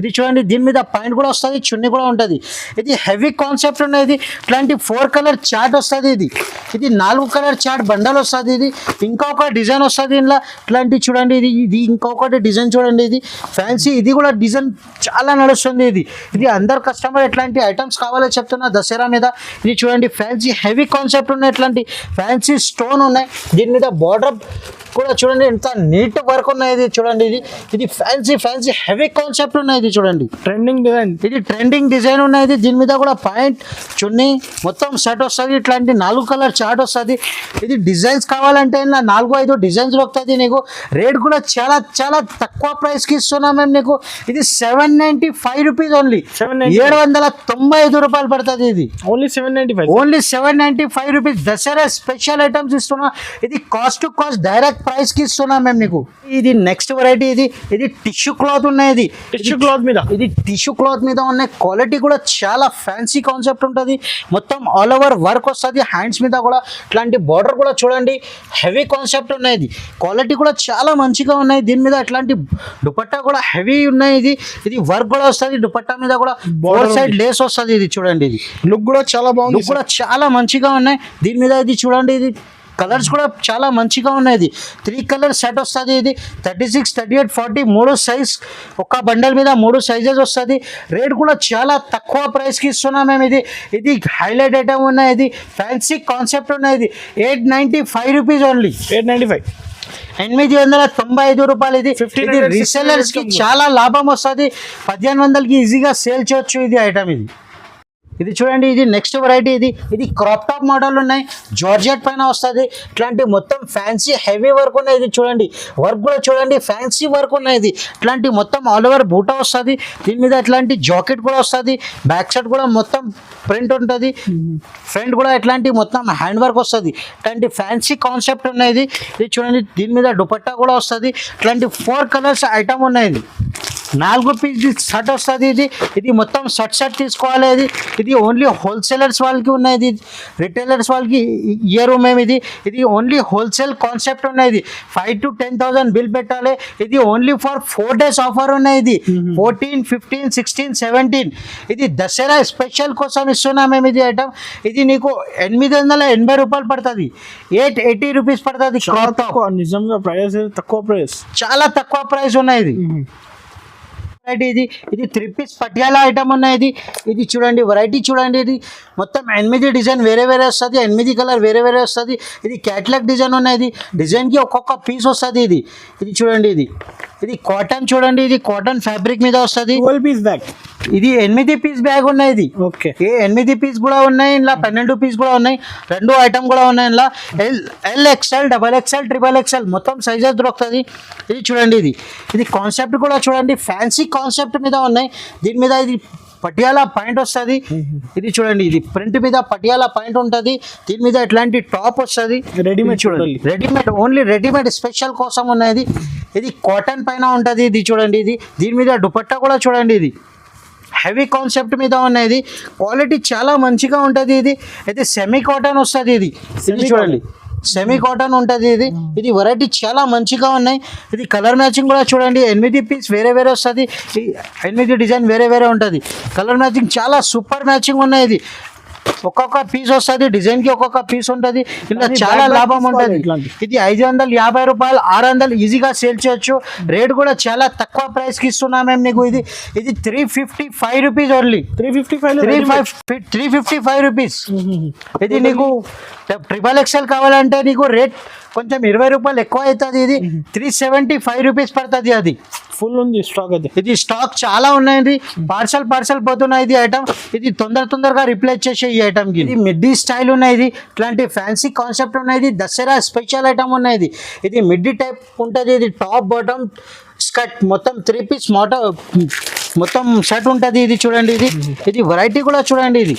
ఇది చూడండి దీని మీద పాయింట్ కూడా వస్తుంది చున్నీ కూడా ఉంటుంది. ఇది హెవీ కాన్సెప్ట్ ఉన్నది ఇట్లాంటి ఫోర్ కలర్ చార్ట్ వస్తుంది ఇది. ఇది నాలుగు కలర్ చార్ట్ బండల్ వస్తుంది ఇది. ఇంకొక డిజైన్ వస్తుంది ఇందులో. ఇట్లాంటి చూడండి ఇది ఇది ఇంకొకటి డిజైన్ చూడండి ఇది. ఫ్యాన్సీ ఇది కూడా డిజైన్ చాలా నడుస్తుంది ఇది. ఇది అందరు కస్టమర్ ఎట్లాంటి ఐటమ్స్ కావాలో చెప్తున్నా దసరా మీద. ఇది చూడండి ఫ్యాన్సీ హెవీ కాన్సెప్ట్ ఉన్నాయి ఇట్లాంటి. ఫ్యాన్సీ స్టోన్ ఉన్నాయి. దీని మీద బార్డర్ కూడా చూడండి ఎంత నీట్ వర్క్ ఉన్నాయి ఇది చూడండి ఇది. ఇది ఫ్యాన్సీ ఫ్యాన్సీ హెవీ కాన్సెప్ట్ ఉన్నాయి ఇది చూడండి. ట్రెండింగ్ డిజైన్ ఇది ట్రెండింగ్ డిజైన్ ఉన్నది దీని మీద కూడా పాయింట్ చున్నీ మొత్తం సెట్ వస్తుంది. ఇట్లాంటి నాలుగు కలర్ చార్ట్ వస్తుంది. ఇది డిజైన్స్ కావాలంటే నా నాలుగు ఐదు డిజైన్స్ దొరుకుతుంది నీకు. రేట్ కూడా చాలా చాలా తక్కువ ప్రైస్కి ఇస్తున్నాం మేము నీకు. ఇది seven ninety five rupees only 795. ఏడు వందల తొంభై ఐదు రూపాయలు పడుతుంది ఇది. Only seven ninety five only seven ninety five rupees Dasara special items ఇస్తున్నా. ఇది కాస్ట్ టు కాస్ట్ డైరెక్ట్ ప్రైస్కి ఇస్తున్నాం మేము నీకు. ఇది నెక్స్ట్ వెరైటీ ఇది. ఇది టిష్యూ క్లాత్ ఉన్నాయి ఇది. టిష్యూ క్లాత్ మీద. ఇది టిష్యూ క్లాత్ మీద ఉన్న క్వాలిటీ కూడా చాలా ఫ్యాన్సీ కాన్సెప్ట్ ఉంటుంది. మొత్తం ఆల్ ఓవర్ వర్క్ వస్తుంది. హ్యాండ్స్ మీద కూడా ఇట్లాంటి బార్డర్ కూడా చూడండి హెవీ కాన్సెప్ట్ ఉన్నాయి ఇది. క్వాలిటీ కూడా చాలా మంచిగా ఉన్నాయి. దీని మీద ఇట్లాంటి దుపట్టా కూడా హెవీ ఉన్నాయి ఇది. ఇది వర్క్ కూడా వస్తుంది. దుపట్టా మీద కూడా బోర్డర్ సైడ్. లేస్ వస్తుంది ఇది చూడండి ఇది. లుక్ కూడా చాలా బాగుంది కూడా చాలా మంచిగా ఉన్నాయి. దీని మీద ఇది చూడండి ఇది. కలర్స్ కూడా చాలా మంచిగా ఉన్నాయి. త్రీ కలర్ సెట్ వస్తుంది ఇది. Thirty six thirty eight forty మూడు సైజ్ ఒక బండల్ మీద మూడు సైజెస్ వస్తుంది. రేట్ కూడా చాలా తక్కువ ప్రైస్కి ఇస్తున్నాం మేము ఇది. ఇది హైలైట్ ఐటమ్ ఉన్నాయి. ఇది ఫ్యాన్సీ కాన్సెప్ట్ ఉన్నాయి. ఇది eight ninety five rupees only eight ninety five ఎనిమిది వందల తొంభై ఐదు రూపాయలు ఇది. 1500, ఇది రీసెలర్స్కి 1600 చాలా లాభం వస్తుంది. పదిహేను వందలకి ఈజీగా సేల్ చేయొచ్చు ఇది ఐటమ్ ఇది. ఇది చూడండి ఇది నెక్స్ట్ వెరైటీ ఇది. ఇది క్రాప్ టాప్ మోడల్ ఉన్నాయి. జార్జెట్ పైన వస్తుంది. ఇట్లాంటి మొత్తం ఫ్యాన్సీ హెవీ వర్క్ ఉన్నాయి ఇది చూడండి. వర్క్ కూడా చూడండి ఫ్యాన్సీ వర్క్ ఉన్నాయి ఇది. ఇట్లాంటి మొత్తం ఆల్ ఓవర్ బూటా వస్తుంది. దీని మీద ఇట్లాంటి జాకెట్ కూడా వస్తుంది. బ్యాక్ సైడ్ కూడా మొత్తం ప్రింట్ ఉంటుంది. ఫ్రంట్ కూడా ఇట్లాంటి మొత్తం హ్యాండ్ వర్క్ వస్తుంది. ఇట్లాంటి ఫ్యాన్సీ కాన్సెప్ట్ ఉన్నాయి ఇది. చూడండి దీని మీద దుపట్టా కూడా వస్తుంది. ఇట్లాంటి ఫోర్ కలర్స్ ఐటమ్ ఉన్నాయి ఇది. నాలుగు పీస్ షర్ట్ వస్తుంది ఇది. ఇది మొత్తం షర్ట్ షర్ట్ తీసుకోవాలి ఇది. ఇది ఓన్లీ హోల్సేలర్స్ వాళ్ళకి ఉన్నాయి ఇది. రిటైలర్స్ వాళ్ళకి ఇయర్ మేము ఇది. ఇది ఓన్లీ హోల్సేల్ కాన్సెప్ట్ ఉన్నాయి ఇది. Five to ten thousand bill పెట్టాలి. ఇది only for four days offer ఉన్నాయి ఇది. ఫోర్టీన్ ఫిఫ్టీన్ సిక్స్టీన్ సెవెంటీన్ ఇది దసరా స్పెషల్ కోసం ఇస్తున్నాం మేము ఇది ఐటమ్ ఇది నీకు ఎనిమిది వందల ఎనభై రూపాయలు పడుతుంది. ఎయిట్ ఎయిటీ రూపీస్ పడుతుంది నిజంగా ప్రైస్ తక్కువ ప్రైస్ చాలా తక్కువ ప్రైస్ ఉన్నాయి ఇది. వెరైటీ ఇది. ఇది త్రీ పీస్ పటియాలా ఐటమ్ ఉన్నది ఇది. ఇది చూడండి వెరైటీ చూడండి ఇది. మొత్తం ఎనిమిది డిజైన్ వేరే వేరే వస్తుంది ఎనిమిది కలర్ వేరే వేరే వస్తుంది. ఇది క్యాట్లాగ్ డిజైన్ ఉన్నది డిజైన్కి ఒక్కొక్క పీస్ వస్తుంది ఇది. ఇది చూడండి ఇది. ఇది కాటన్ చూడండి ఇది కాటన్ ఫ్యాబ్రిక్ మీద వస్తుంది. పీస్ బ్యాగ్ ఇది ఎనిమిది పీస్ బ్యాగ్ ఉన్నాయి ఇది. ఓకే ఏ ఎనిమిది పీస్ కూడా ఉన్నాయి ఇలా పన్నెండు పీస్ కూడా ఉన్నాయి రెండు ఐటమ్ కూడా ఉన్నాయి ఇలా L L XL double XL triple XL మొత్తం సైజెస్ దొరుకుతుంది. ఇది చూడండి ఇది. ఇది కాన్సెప్ట్ కూడా చూడండి ఫ్యాన్సీ కాన్సెప్ట్ మీద ఉన్నాయి. దీని మీద ఇది పటియాలా పాయింట్ వస్తుంది. ఇది చూడండి ఇది ప్రింట్ మీద పటియాలా పాయింట్ ఉంటుంది. దీని మీద ఇట్లాంటి టాప్ వస్తుంది. రెడీమేడ్ చూడండి. రెడీమేడ్ ఓన్లీ రెడీమేడ్ స్పెషల్ కోసం ఉన్నది ఇది కాటన్ పైన ఉంటుంది ఇది చూడండి ఇది దీని మీద దుపట్టా కూడా చూడండి ఇది. హెవీ కాన్సెప్ట్ మీద ఉన్నది. క్వాలిటీ చాలా మంచిగా ఉంటుంది ఇది. అయితే సెమీ కాటన్ వస్తుంది ఇది. చూడండి. సెమీ కాటన్ ఉంటుంది ఇది. ఇది వెరైటీ చాలా మంచిగా ఉన్నాయి. ఇది కలర్ మ్యాచింగ్ కూడా చూడండి. ఎనిమిది పీస్ వేరే వేరే వస్తుంది. ఎనిమిది డిజైన్ వేరే వేరే ఉంటుంది. కలర్ మ్యాచింగ్ చాలా సూపర్ మ్యాచింగ్ ఉన్నాయి ఇది. ఒక్కొక్క పీస్ వస్తుంది డిజైన్కి ఒక్కొక్క పీస్ ఉంటుంది ఇలా చాలా లాభం ఉంటుంది. ఇది ఐదు వందలు యాభై రూపాయలు ఆరు వందలు ఈజీగా సేల్ చేయొచ్చు. రేట్ కూడా చాలా తక్కువ ప్రైస్కి ఇస్తున్నాం మేము నీకు. ఇది ఇది three fifty five rupees only three fifty five three five three fifty five rupees ఇది నీకు ట్రిపుల్ ఎక్స్ఎల్ కావాలంటే నీకు రేట్ కొంచెం ఇరవై రూపాయలు ఎక్కువ అవుతుంది ఇది. త్రీ సెవెంటీ ఫైవ్ రూపీస్ పడుతుంది అది. ఫుల్ ఉంది స్టాక్ అయితే. ఇది స్టాక్ చాలా ఉన్నాయి పార్సల్ పార్సల్ పోతున్నాయి ఇది ఐటమ్ ఇది తొందర తొందరగా రిప్లేస్ చేసే ఈ ఐటమ్కి. ఇది మిడ్డీ స్టైల్ ఉన్నాయి ఇది ఇట్లాంటి ఫ్యాన్సీ కాన్సెప్ట్ ఉన్నాయి ఇది దసరా స్పెషల్ ఐటమ్ ఉన్నాయి ఇది మిడ్డీ టైప్ ఉంటుంది. ఇది టాప్ బాటమ్ స్కర్ట్ మొత్తం త్రీ పీస్ మోట మొత్తం షర్ట్ ఉంటుంది ఇది చూడండి ఇది. ఇది వెరైటీ కూడా చూడండి ఇది.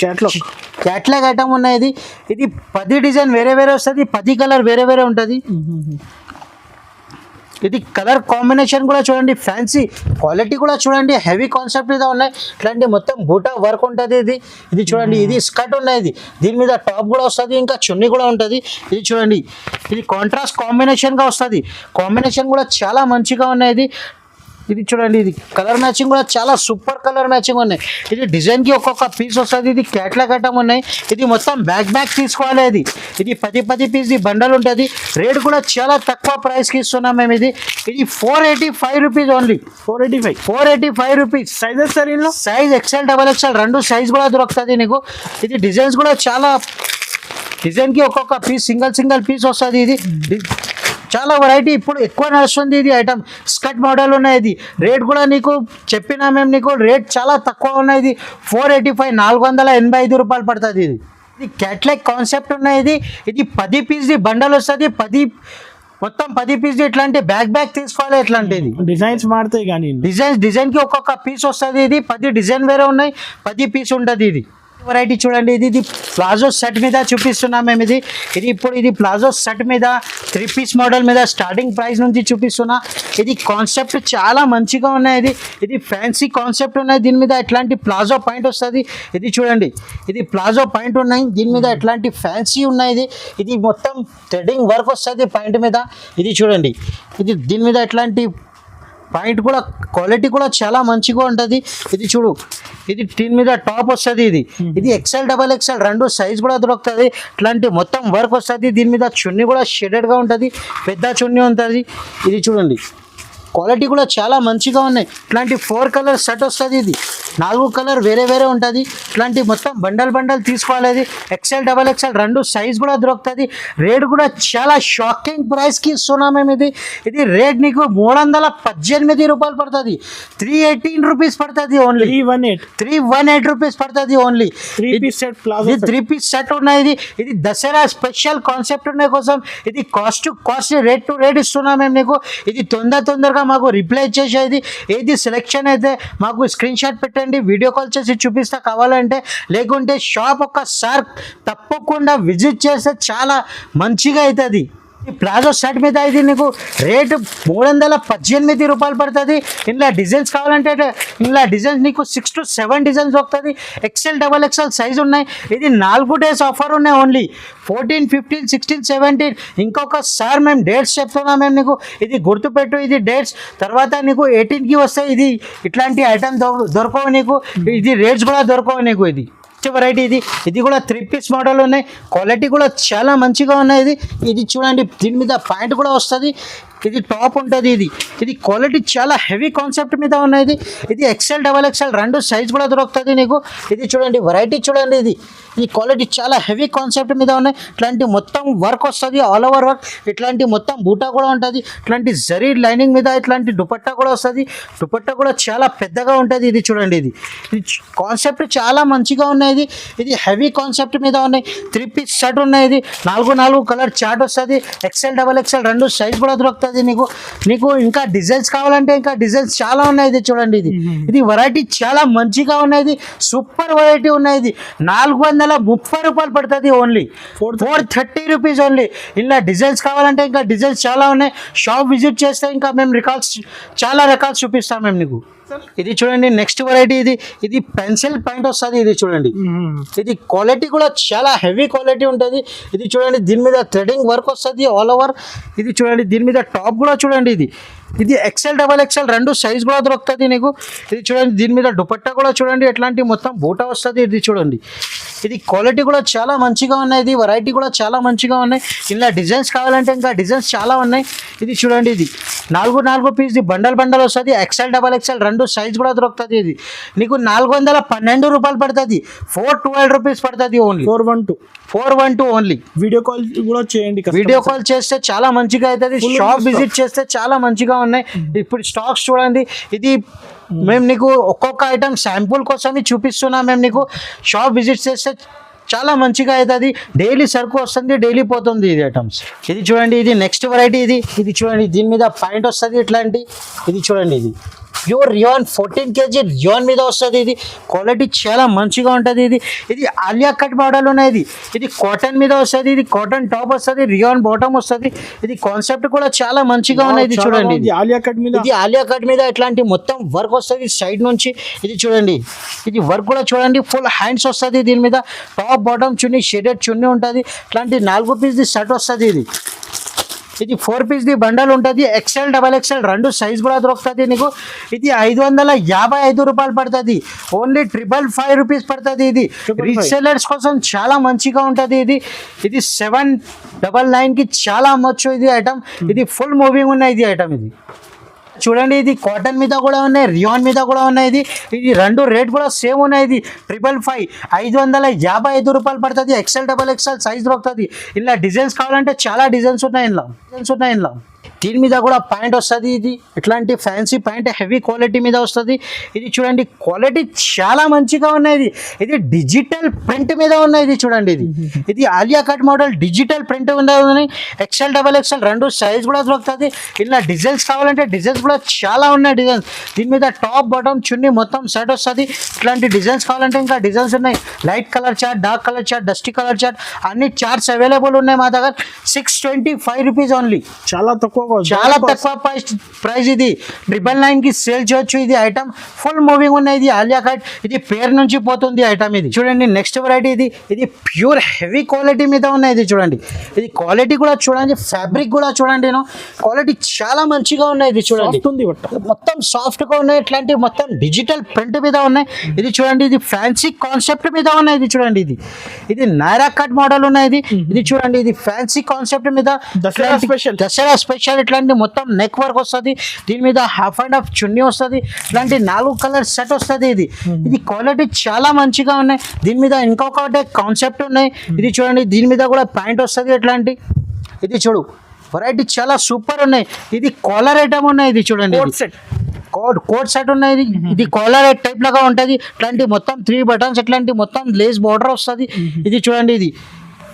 క్యాట్లాగ్ క్యాట్లాగ్ ఐటమ్ ఉన్నాయి ఇది ఇది పది డిజైన్ వేరే వేరే వస్తుంది. పది కలర్ వేరే వేరే ఉంటుంది. ఇది కలర్ కాంబినేషన్ కూడా చూడండి ఫ్యాన్సీ క్వాలిటీ కూడా చూడండి హెవీ కాన్సెప్ట్ మీద ఉన్నాయి. ఇట్లాంటి మొత్తం బూటా వర్క్ ఉంటుంది ఇది. ఇది చూడండి ఇది స్కర్ట్ ఉన్నాయి ఇది. దీని మీద టాప్ కూడా వస్తుంది ఇంకా చున్నీ కూడా ఉంటుంది. ఇది చూడండి ఇది కాంట్రాస్ట్ కాంబినేషన్గా వస్తుంది. కాంబినేషన్ కూడా చాలా మంచిగా ఉన్నాయి ఇది. ఇది చూడండి ఇది కలర్ మ్యాచింగ్ కూడా చాలా సూపర్ కలర్ మ్యాచింగ్ ఉన్నాయి. ఇది డిజైన్కి ఒక్కొక్క పీస్ వస్తుంది ఇది క్యాట్లాగ్ ఐటమ్ ఉన్నాయి. ఇది మొత్తం బ్యాక్ బ్యాక్ తీసుకోవాలి ఇది ఇది పది పది పీస్ బండల్ ఉంటుంది. రేట్ కూడా చాలా తక్కువ ప్రైస్కి ఇస్తున్నాం మేము ఇది. ఇది four eighty five rupees only four eighty five four eighty five rupees sizes sir ఇందులో? సైజ్ ఎక్సెల్ డబల్ ఎక్సెల్ రెండు సైజ్ కూడా దొరుకుతుంది నీకు. ఇది డిజైన్స్ కూడా చాలా డిజైన్కి ఒక్కొక్క పీస్ సింగిల్ సింగిల్ పీస్ వస్తుంది ఇది. చాలా వెరైటీ ఇప్పుడు ఎక్కువ నడుస్తుంది ఇది ఐటమ్ స్కర్ట్ మోడల్ ఉన్నాయి ఇది. రేట్ కూడా నీకు చెప్పినా మేము నీకు రేట్ చాలా తక్కువ ఉన్నాయి ఇది. ఫోర్ ఎయిటీ ఫైవ్ నాలుగు వందల ఎనభై ఐదు రూపాయలు పడుతుంది ఇది. ఇది క్యాట్లాగ్ కాన్సెప్ట్ ఉన్నాయి ఇది. పది పీస్ది బండల్ వస్తుంది. పది మొత్తం పది పీస్ది ఇట్లాంటి బ్యాక్ బ్యాక్ తీసుకోవాలి ఇట్లాంటిది. డిజైన్స్ మారుతాయి కానీ. డిజైన్ డిజైన్కి ఒక్కొక్క పీస్ వస్తుంది ఇది. పది డిజైన్ వేరే ఉన్నాయి. పది పీస్ ఉంటుంది ఇది. వెరైటీ చూడండి. ఇది ఇది ప్లాజో సెట్ మీద చూపిస్తున్నాం మేము ఇది. ఇది ఇప్పుడు ఇది ప్లాజో సెట్ మీద త్రీ పీస్ మోడల్ మీద స్టార్టింగ్ ప్రైస్ నుంచి చూపిస్తున్నా. ఇది కాన్సెప్ట్ చాలా మంచిగా ఉన్నాయి. ఇది ఇది ఫ్యాన్సీ కాన్సెప్ట్ ఉన్నాయి. దీని మీద ఎట్లాంటి ప్లాజో పాయింట్ వస్తుంది? ఇది చూడండి. ఇది ప్లాజో పాయింట్ ఉన్నాయి. దీని మీద ఎట్లాంటి ఫ్యాన్సీ ఉన్నాయి? ఇది ఇది మొత్తం థ్రెడింగ్ వర్క్ వస్తుంది పాయింట్ మీద. ఇది చూడండి. ఇది దీని మీద ఎట్లాంటి పాయింట్ కూడా క్వాలిటీ కూడా చాలా మంచిగా ఉంటుంది. ఇది చూడు ఇది దీని మీద టాప్ వస్తుంది ఇది. ఇది ఎక్సెల్ డబల్ ఎక్సెల్ రెండు సైజ్ కూడా దొరుకుతుంది. ఇట్లాంటి మొత్తం వర్క్ వస్తుంది. దీని మీద చున్నీ కూడా షెడెడ్గా ఉంటుంది. పెద్ద చున్నీ ఉంటుంది. ఇది చూడండి. క్వాలిటీ కూడా చాలా మంచిగా ఉన్నాయి. ఇట్లాంటి ఫోర్ కలర్ సెట్ వస్తుంది ఇది. నాలుగు కలర్ వేరే వేరే ఉంటుంది. ఇట్లాంటి మొత్తం బండల్ బండల్ తీసుకోవాలి ఎక్సెల్ డబల్ ఎక్సెల్ రెండు సైజ్ కూడా దొరుకుతుంది. రేట్ కూడా చాలా షాకింగ్ ప్రైస్కి ఇస్తున్నాం మేము ఇది. ఇది రేట్ నీకు మూడు వందల పద్దెనిమిది రూపాయలు పడుతుంది. త్రీ ఎయిటీన్ రూపీస్ పడుతుంది only three one eight three one eight rupees పడుతుంది only three piece set palazzo ఇది త్రీ పీస్ సెట్ ఉన్నాయి ఇది. ఇది దసరా స్పెషల్ కాన్సెప్ట్ ఉన్నాయి కోసం. ఇది cost to cost rate to rate ఇస్తున్నాం మేము నీకు. ఇది తొందర తొందరగా మాకు రిప్లై చేసేది ఏది సెలెక్షన్ అయితే మాకు స్క్రీన్ షాట్ పెట్టండి వీడియో కాల్ చేసి చూపిస్తా కావాలంటే లేకుంటే షాప్ ఒక్కసారి తప్పకుండా విజిట్ చేస్తే చాలా మంచిగా అవుతుంది ఈ ప్లాజో షర్ట్ మీద ఇది నీకు రేటు మూడు వందల పద్దెనిమిది రూపాయలు పడుతుంది. ఇందులో డిజైన్స్ కావాలంటే ఇందులో డిజైన్స్ నీకు సిక్స్ టు సెవెన్ డిజైన్స్ వస్తుంది ఎక్సెల్ డబల్ ఎక్సెల్ సైజ్ ఉన్నాయి. ఇది నాలుగు డేస్ ఆఫర్ ఉన్నాయి only fourteen fifteen sixteen seventeen ఇంకొకసారి మేము డేట్స్ చెప్తున్నాం మేము నీకు. ఇది గుర్తుపెట్టు ఇది డేట్స్ తర్వాత నీకు ఎయిటీన్కి వస్తే ఇది ఇట్లాంటి ఐటమ్ దొరకవు నీకు. ఇది రేట్స్ కూడా దొరకవు నీకు ఇది. వెరైటీ ఇది. ఇది కూడా త్రీ పీస్ మోడల్ ఉన్నాయి. క్వాలిటీ కూడా చాలా మంచిగా ఉన్నాయి. ఇది ఇది చూడండి దీని మీద ప్యాంట్ కూడా వస్తుంది. ఇది టాప్ ఉంటుంది ఇది. ఇది క్వాలిటీ చాలా హెవీ కాన్సెప్ట్ మీద ఉన్నది. ఇది ఎక్సెల్ డబల్ ఎక్సెల్ రెండు సైజ్ కూడా దొరుకుతుంది నీకు. ఇది చూడండి వెరైటీ చూడండి ఇది. ఈ క్వాలిటీ చాలా హెవీ కాన్సెప్ట్ మీద ఉన్నాయి ఇట్లాంటి మొత్తం వర్క్ వస్తుంది ఆల్ ఓవర్ వర్క్ ఇట్లాంటి మొత్తం బూటా కూడా ఉంటుంది. ఇట్లాంటి జరీ లైనింగ్ మీద ఇట్లాంటి దుపట్టా కూడా వస్తుంది. దుపట్టా కూడా చాలా పెద్దగా ఉంటుంది ఇది చూడండి ఇది. ఇది కాన్సెప్ట్ చాలా మంచిగా ఉన్నాయి ఇది ఇది హెవీ కాన్సెప్ట్ మీద ఉన్నాయి త్రీ పీస్ షర్ట్ ఉన్నాయి ఇది నాలుగు నాలుగు కలర్ చార్ట్ వస్తుంది. ఎక్సెల్ డబల్ ఎక్సెల్ రెండు సైజ్ కూడా దొరుకుతుంది. నీకు నీకు ఇంకా డిజైన్స్ కావాలంటే ఇంకా డిజైన్స్ చాలా ఉన్నాయి ఇది చూడండి ఇది. ఇది వెరైటీ చాలా మంచిగా ఉన్నాయి ఇది సూపర్ వెరైటీ ఉన్నాయి ఇది నాలుగు వందల ముప్పై రూపాయలు పడుతుంది only four thirty rupees only ఇలా డిజైన్స్ కావాలంటే ఇంకా డిజైన్స్ చాలా ఉన్నాయి. షాప్ విజిట్ చేస్తే ఇంకా మేము రికార్డ్స్ చాలా రకాలు చూపిస్తాం మేము నీకు. ఇది చూడండి నెక్స్ట్ వెరైటీ ఇది. ఇది పెన్సిల్ పాయింట్ వస్తుంది ఇది చూడండి. ఇది క్వాలిటీ కూడా చాలా హెవీ క్వాలిటీ ఉంటుంది. ఇది చూడండి దీని మీద థ్రెడింగ్ వర్క్ వస్తుంది ఆల్ ఓవర్ ఇది చూడండి దీని మీద టాప్ కూడా చూడండి ఇది. ఇది ఎక్సెల్ డబల్ ఎక్సెల్ రెండు సైజ్ కూడా దొరుకుతుంది నీకు. ఇది చూడండి దీని మీద దుపట్టా కూడా చూడండి ఎట్లాంటి మొత్తం బూటా వస్తుంది ఇది చూడండి. ఇది క్వాలిటీ కూడా చాలా మంచిగా ఉన్నాయి. ఇది వెరైటీ కూడా చాలా మంచిగా ఉన్నాయి. ఇలా డిజైన్స్ కావాలంటే ఇంకా డిజైన్స్ చాలా ఉన్నాయి. ఇది చూడండి ఇది. నాలుగు నాలుగు పీస్ బండల్ బండల్ వస్తుంది. ఎక్సెల్ డబల్ ఎక్సెల్ రెండు సైజ్ కూడా దొరుకుతుంది ఇది. నీకు నాలుగు వందల పన్నెండు రూపాయలు పడుతుంది. ఫోర్ ట్వెల్వ్ రూపీస్ పడుతుంది only four one two four one two only video call కూడా చేయండి వీడియో కాల్ చేస్తే చాలా మంచిగా అవుతుంది. షాప్ విజిట్ చేస్తే చాలా మంచిగా ఉన్నాయి. ఇప్పుడు స్టాక్స్ చూడండి. ఇది మేము. నీకు ఒక్కొక్క ఐటమ్ శాంపుల్ కోసమే చూపిస్తున్నాం మేము నీకు షాప్ విజిట్ చేస్తే చాలా మంచిగా అవుతుంది. డైలీ సరుకు వస్తుంది డైలీ పోతుంది ఇది ఐటమ్స్ ఇది చూడండి ఇది నెక్స్ట్ వెరైటీ ఇది. ఇది చూడండి దీని మీద పాయింట్ వస్తుంది ఇట్లాంటి. ఇది చూడండి ఇది. Pure rayon fourteen KG rayon మీద వస్తుంది ఇది. క్వాలిటీ చాలా మంచిగా ఉంటుంది ఇది. ఇది ఆలియా కట్ మోడల్ ఉన్నాయి ఇది కాటన్ మీద వస్తుంది ఇది కాటన్ టాప్ వస్తుంది రియాన్ బాటమ్ వస్తుంది. ఇది కాన్సెప్ట్ కూడా చాలా మంచిగా ఉన్నాయి ఇది చూడండి ఇది. ఆలియా కట్ మీద. ఇది ఆలియా కట్ మీద ఇట్లాంటి మొత్తం వర్క్ వస్తుంది సైడ్ నుంచి. ఇది చూడండి. ఇది వర్క్ కూడా చూడండి. ఫుల్ హ్యాండ్స్ వస్తుంది దీని మీద. Top bottom chunni shaded chunni ఉంటుంది. ఇట్లాంటి నాలుగు పీస్ది షర్ట్ వస్తుంది ఇది. ఇది ఫోర్ పీస్ ది బండల్ ఉంటుంది. ఎక్సెల్ డబల్ ఎక్సెల్ రెండు సైజ్ కూడా దొరుకుతుంది నీకు. ఇది ఐదు వందల యాభై ఐదు రూపాయలు పడుతుంది. ఓన్లీ ట్రిపుల్ ఫైవ్ రూపీస్ పడుతుంది ఇది. రీసెలర్స్ కోసం చాలా మంచిగా ఉంటుంది ఇది. ఇది సెవెన్ డబల్ నైన్కి చాలా అమ్మొచ్చు ఇది ఐటమ్ ఇది ఫుల్ మూవింగ్ ఉన్నాయి ఇది ఐటమ్ ఇది. చూడండి ఇది కాటన్ మీద కూడా ఉన్నాయి రియాన్ మీద కూడా ఉన్నాయి ఇది. ఇది రెండు రేట్ కూడా సేమ్ ఉన్నాయి ఇది. ట్రిపుల్ ఫైవ్ ఐదు వందల యాభై ఐదు రూపాయలు పడుతుంది. ఎక్సెల్ డబల్ ఎక్సెల్ సైజ్ దొరుకుతుంది. ఇలా డిజైన్స్ కావాలంటే చాలా డిజైన్స్ ఉన్నాయి ఇందులో. డిజైన్స్ ఉన్నాయి ఇందులో. దీని మీద కూడా ప్యాంట్ వస్తుంది ఇది. ఇట్లాంటి ఫ్యాన్సీ ప్యాంట్ హెవీ క్వాలిటీ మీద వస్తుంది. ఇది చూడండి క్వాలిటీ చాలా మంచిగా ఉన్నాయి ఇది. ఇది డిజిటల్ ప్రింట్ మీద ఉన్నాయి ఇది చూడండి ఇది. ఇది Alia cut model digital print ఉన్నాయి ఎక్సెల్ డబల్ ఎక్సెల్ రెండు సైజ్ కూడా దొరుకుతుంది. ఇలా డిజైన్స్ కావాలంటే డిజైన్స్ కూడా చాలా ఉన్నాయి డిజైన్స్ దీని మీద టాప్ బాటమ్ చున్నీ మొత్తం సెట్ వస్తుంది. ఇట్లాంటి డిజైన్స్ కావాలంటే ఇంకా డిజైన్స్ ఉన్నాయి. Light colour chart dark colour chart dusty colour chart అన్ని చార్ట్స్ అవైలబుల్ ఉన్నాయి మా దగ్గర. Six twenty five rupees only చాలా తక్కువ cost. చాలా తక్కువ ప్రైస్ ప్రైస్ ఇది. ట్రిపుల్ నైన్కి సేల్ చేయొచ్చు ఇది ఐటమ్ ఫుల్ మూవింగ్ ఉన్నాయి ఇది ఆలియా కట్ ఇది పేరు నుంచి పోతుంది ఐటమ్ ఇది. చూడండి నెక్స్ట్ వెరైటీ ఇది. ఇది ప్యూర్ హెవీ క్వాలిటీ మీద ఉన్నాయి ఇది చూడండి. ఇది క్వాలిటీ కూడా చూడండి ఫ్యాబ్రిక్ కూడా చూడండి. క్వాలిటీ చాలా మంచిగా ఉన్నాయి ఇది చూడండి. మొత్తం సాఫ్ట్గా ఉన్నాయి. ఇట్లాంటి మొత్తం డిజిటల్ ప్రింట్ మీద ఉన్నాయి. ఇది చూడండి ఇది ఫ్యాన్సీ కాన్సెప్ట్ మీద ఉన్నాయి ఇది చూడండి ఇది. ఇది నైరా కట్ మోడల్ ఉన్నాయి ఇది. ఇది చూడండి ఇది ఫ్యాన్సీ కాన్సెప్ట్ మీద దసరా special. దసరా స్పెషల్ ఇట్లాంటి మొత్తం నెక్ వర్క్ వస్తుంది. దీని మీద హాఫ్ అండ్ హాఫ్ చున్నీ వస్తుంది. ఇట్లాంటి నాలుగు కలర్ సెట్ వస్తుంది ఇది. ఇది క్వాలిటీ చాలా మంచిగా ఉన్నాయి. దీని మీద ఇంకొకటి కాన్సెప్ట్ ఉన్నాయి. ఇది చూడండి దీని మీద కూడా ప్యాంట్ వస్తుంది ఇట్లాంటి. ఇది చూడు వెరైటీ చాలా సూపర్ ఉన్నాయి. ఇది కాలర్ ఐటమ్ ఉన్నాయి ఇది చూడండి. కోట్ కోట్ కోట్ సెట్ ఉన్నాయి ఇది. ఇది కాలర్ టైప్ లాగా ఉంటుంది. ఇట్లాంటి మొత్తం త్రీ బటన్స్ ఇట్లాంటి మొత్తం లేస్ బార్డర్ వస్తుంది. ఇది చూడండి ఇది.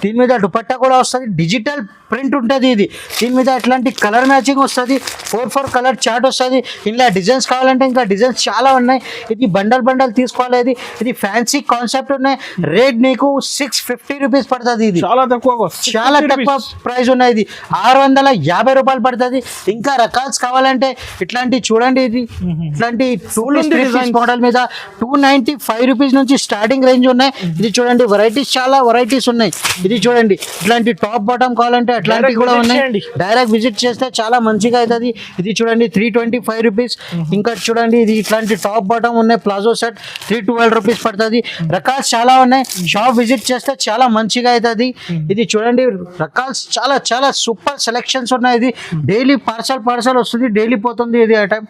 దీని మీద దుపట్టా కూడా వస్తుంది. డిజిటల్ ప్రింట్ ఉంటుంది ఇది. దీని మీద ఎట్లాంటి కలర్ మ్యాచింగ్ వస్తుంది. ఫోర్ ఫోర్ కలర్ చార్ట్ వస్తుంది. ఇలా డిజైన్స్ కావాలంటే ఇంకా డిజైన్స్ చాలా ఉన్నాయి. ఇది బండల్ బండల్ తీసుకోవాలి ఇది. ఫ్యాన్సీ కాన్సెప్ట్ ఉన్నాయి. రేట్ నీకు సిక్స్ ఫిఫ్టీ రూపీస్ పడుతుంది ఇది. చాలా తక్కువ చాలా తక్కువ ప్రైస్ ఉన్నాయి ఇది. ఆరు వందల యాభై రూపాయలు పడుతుంది. ఇంకా రకాల్స్ కావాలంటే ఇట్లాంటి చూడండి ఇది. ఇట్లాంటి టూ ఉంది designs. మోడల్ మీద టూ నైన్టీ ఫైవ్ రూపీస్ నుంచి స్టార్టింగ్ రేంజ్ ఉన్నాయి. ఇది చూడండి వెరైటీస్ చాలా వెరైటీస్ ఉన్నాయి. ఇది చూడండి ఇట్లాంటి టాప్ బాటమ్ కావాలంటే అట్లాంటివి కూడా visit ఉన్నాయి. చేయండి. డైరెక్ట్ విజిట్ చేస్తే చాలా మంచిగా అవుతుంది. ఇది చూడండి త్రీ ట్వంటీ ఫైవ్ రూపీస్ ఇంకా చూడండి ఇది ఇట్లాంటి టాప్ బాటమ్ ఉన్నాయి. Palazzo set three twelve rupees పడుతుంది. రకాలు చాలా ఉన్నాయి. షాప్ విజిట్ చేస్తే చాలా మంచిగా అవుతుంది. ఇది చూడండి రకాలు చాలా చాలా సూపర్ సెలెక్షన్స్ ఉన్నాయి. ఇది డైలీ పార్సల్ పార్సల్ వస్తుంది. డైలీ పోతుంది ఇది ఐటమ్